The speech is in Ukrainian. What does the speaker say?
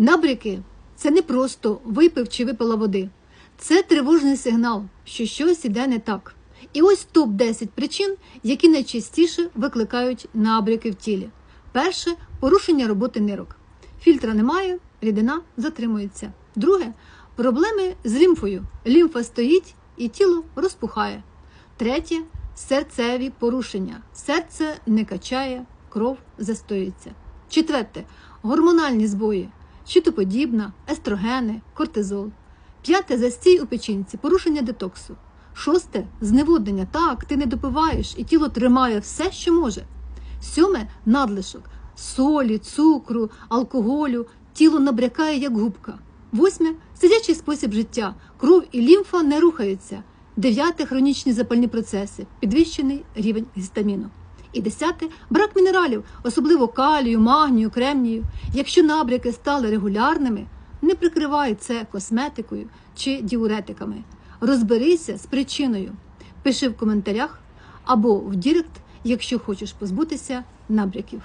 Набряки це не просто випив чи випила води. Це тривожний сигнал, що щось іде не так. І ось топ 10 причин, які найчастіше викликають набряки в тілі. Перше порушення роботи нирок. Фільтра немає, рідина затримується. Друге проблеми з лімфою. Лімфа стоїть і тіло розпухає. Третє серцеві порушення. Серце не качає, кров застоюється. Четверте гормональні збої, щитоподібна, естрогени, кортизол. П'яте застій у печінці, порушення детоксу. Шосте зневоднення. Так, ти не допиваєш, і тіло тримає все, що може. Сьоме надлишок солі, цукру, алкоголю. Тіло набрякає, як губка. Восьме сидячий спосіб життя. Кров і лімфа не рухаються. Дев'яте хронічні запальні процеси, підвищений рівень гістаміну. І десяте брак мінералів, особливо калію, магнію, кремнію. Якщо набряки стали регулярними, не прикривай це косметикою чи діуретиками. Розберися з причиною. Пиши в коментарях або в Дірект, якщо хочеш позбутися набряків.